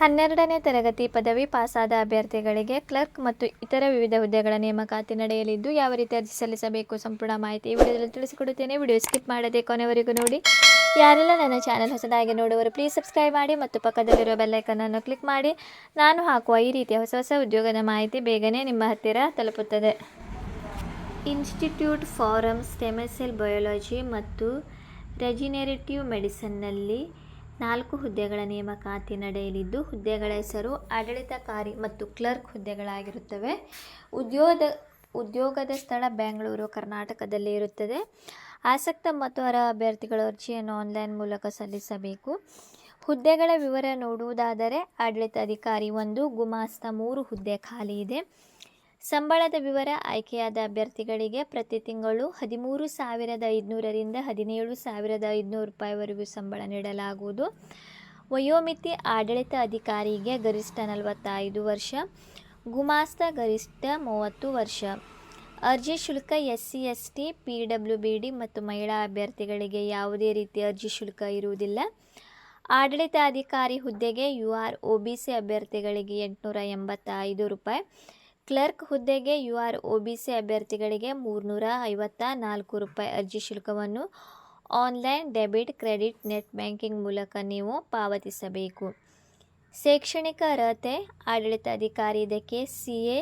ಹನ್ನೆರಡನೇ ತರಗತಿ ಪದವಿ ಪಾಸಾದ ಅಭ್ಯರ್ಥಿಗಳಿಗೆ ಕ್ಲರ್ಕ್ ಮತ್ತು ಇತರ ವಿವಿಧ ಹುದ್ದೆಗಳ ನೇಮಕಾತಿ ನಡೆಯಲಿದ್ದು, ಯಾವ ರೀತಿ ಅರ್ಜಿ ಸಲ್ಲಿಸಬೇಕು ಸಂಪೂರ್ಣ ಮಾಹಿತಿ ಈ ವಿಡಿಯೋದಲ್ಲಿ ತಿಳಿಸಿಕೊಡುತ್ತೇನೆ. ವಿಡಿಯೋ ಸ್ಕಿಪ್ ಮಾಡದೆ ಕೊನೆವರೆಗೂ ನೋಡಿ. ಯಾರೆಲ್ಲ ನನ್ನ ಚಾನಲ್ ಹೊಸದಾಗಿ ನೋಡುವರು ಪ್ಲೀಸ್ ಸಬ್ಸ್ಕ್ರೈಬ್ ಮಾಡಿ ಮತ್ತು ಪಕ್ಕದಲ್ಲಿರುವ ಬೆಲ್ಲೈಕನ್ನನ್ನು ಕ್ಲಿಕ್ ಮಾಡಿ. ನಾನು ಹಾಕುವ ಈ ರೀತಿಯ ಹೊಸ ಹೊಸ ಉದ್ಯೋಗದ ಮಾಹಿತಿ ಬೇಗನೆ ನಿಮ್ಮ ಹತ್ತಿರ ತಲುಪುತ್ತದೆ. ಇನ್ಸ್ಟಿಟ್ಯೂಟ್ ಫಾರಮ್ ಸ್ಟೆಮೆಸೆಲ್ ಬಯೋಲಜಿ ಮತ್ತು ರೆಜಿನೆರೇಟಿವ್ ಮೆಡಿಸನ್ನಲ್ಲಿ ನಾಲ್ಕು ಹುದ್ದೆಗಳ ನೇಮಕಾತಿ ನಡೆಯಲಿದ್ದು, ಹುದ್ದೆಗಳ ಹೆಸರು ಆಡಳಿತಕಾರಿ ಮತ್ತು ಕ್ಲರ್ಕ್ ಹುದ್ದೆಗಳಾಗಿರುತ್ತವೆ. ಉದ್ಯೋಗ ಉದ್ಯೋಗದ ಸ್ಥಳ ಬೆಂಗಳೂರು, ಕರ್ನಾಟಕದಲ್ಲಿ ಇರುತ್ತದೆ. ಆಸಕ್ತ ಮತ್ತು ಅರ್ಹ ಅಭ್ಯರ್ಥಿಗಳ ಅರ್ಜಿಯನ್ನು ಆನ್ಲೈನ್ ಮೂಲಕ ಸಲ್ಲಿಸಬೇಕು. ಹುದ್ದೆಗಳ ವಿವರ ನೋಡುವುದಾದರೆ, ಆಡಳಿತಾಧಿಕಾರಿ ಒಂದು, ಗುಮಾಸ್ತ ಮೂರು, ಹುದ್ದೆ ಖಾಲಿ ಇದೆ. ಸಂಬಳದ ವಿವರ ಆಯ್ಕೆಯಾದ ಅಭ್ಯರ್ಥಿಗಳಿಗೆ ಪ್ರತಿ ತಿಂಗಳು ಹದಿಮೂರು ಸಾವಿರದ ಐದುನೂರರಿಂದ ಹದಿನೇಳು ಸಾವಿರದ ಐದುನೂರು ರೂಪಾಯಿವರೆಗೂ ಸಂಬಳ ನೀಡಲಾಗುವುದು. ವಯೋಮಿತಿ ಆಡಳಿತ ಅಧಿಕಾರಿಗೆ ಗರಿಷ್ಠ ನಲವತ್ತೈದು ವರ್ಷ, ಗುಮಾಸ್ತ ಗರಿಷ್ಠ ಮೂವತ್ತು ವರ್ಷ. ಅರ್ಜಿ ಶುಲ್ಕ S C S T P W B D ಮತ್ತು ಮಹಿಳಾ ಅಭ್ಯರ್ಥಿಗಳಿಗೆ ಯಾವುದೇ ರೀತಿಯ ಅರ್ಜಿ ಶುಲ್ಕ ಇರುವುದಿಲ್ಲ. ಆಡಳಿತಾಧಿಕಾರಿ ಹುದ್ದೆಗೆ U R O B C ಅಭ್ಯರ್ಥಿಗಳಿಗೆ ಎಂಟುನೂರ ಎಂಬತ್ತೈದು ರೂಪಾಯಿ. ಕ್ಲರ್ಕ್ ಹುದ್ದೆಗೆ U R O B C ಅಭ್ಯರ್ಥಿಗಳಿಗೆ ಮೂರುನೂರ ಐವತ್ತ ನಾಲ್ಕು ರೂಪಾಯಿ ಅರ್ಜಿ ಶುಲ್ಕವನ್ನು online debit credit net banking ಮೂಲಕ ನೀವು ಪಾವತಿಸಬೇಕು. ಶೈಕ್ಷಣಿಕ ಅರ್ಹತೆ ಆಡಳಿತಾಧಿಕಾರಿ ಇದಕ್ಕೆ C A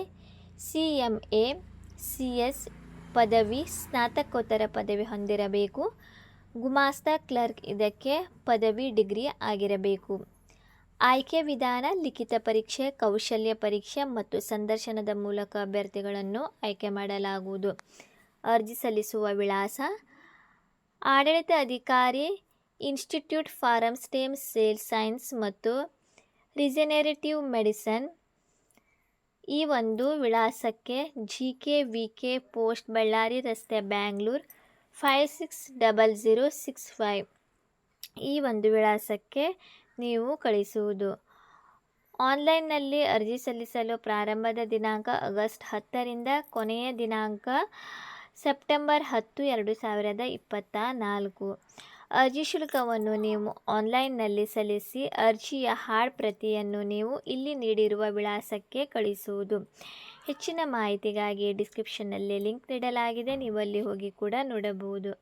C M A C S ಪದವಿ, ಸ್ನಾತಕೋತ್ತರ ಪದವಿ ಹೊಂದಿರಬೇಕು. ಗುಮಾಸ್ತ ಕ್ಲರ್ಕ್ ಇದಕ್ಕೆ ಪದವಿ ಡಿಗ್ರಿ ಆಗಿರಬೇಕು. ಆಯ್ಕೆ ವಿಧಾನ, ಲಿಖಿತ ಪರೀಕ್ಷೆ, ಕೌಶಲ್ಯ ಪರೀಕ್ಷೆ ಮತ್ತು ಸಂದರ್ಶನದ ಮೂಲಕ ಅಭ್ಯರ್ಥಿಗಳನ್ನು ಆಯ್ಕೆ ಮಾಡಲಾಗುವುದು. ಅರ್ಜಿ ಸಲ್ಲಿಸುವ ವಿಳಾಸ, ಆಡಳಿತ ಅಧಿಕಾರಿ, institute for stem cell science ಮತ್ತು ರಿಜನರೇಟಿವ್ ಮೆಡಿಸನ್. ಈ ಒಂದು ವಿಳಾಸಕ್ಕೆ G K V K post, Ballari ರಸ್ತೆ, Bangalore five six double zero six five. ಈ ಒಂದು ವಿಳಾಸಕ್ಕೆ ನೀವು ಕಳಿಸುವುದು. ಆನ್ಲೈನ್ನಲ್ಲಿ ಅರ್ಜಿ ಸಲ್ಲಿಸಲು ಪ್ರಾರಂಭದ ದಿನಾಂಕ ಆಗಸ್ಟ್ ಹತ್ತರಿಂದ ಕೊನೆಯ ದಿನಾಂಕ ಸೆಪ್ಟೆಂಬರ್ ಹತ್ತು, ಎರಡು ಸಾವಿರದ ಇಪ್ಪತ್ತ ನಾಲ್ಕು. ಅರ್ಜಿ ಶುಲ್ಕವನ್ನು ನೀವು ಆನ್ಲೈನ್ನಲ್ಲಿ ಸಲ್ಲಿಸಿ ಅರ್ಜಿಯ ಹಾರ್ಡ್ ಪ್ರತಿಯನ್ನು ನೀವು ಇಲ್ಲಿ ನೀಡಿರುವ ವಿಳಾಸಕ್ಕೆ ಕಳಿಸುವುದು. ಹೆಚ್ಚಿನ ಮಾಹಿತಿಗಾಗಿ ಡಿಸ್ಕ್ರಿಪ್ಷನ್ನಲ್ಲಿ ಲಿಂಕ್ ನೀಡಲಾಗಿದೆ. ನೀವು ಅಲ್ಲಿ ಹೋಗಿ ಕೂಡ ನೋಡಬಹುದು.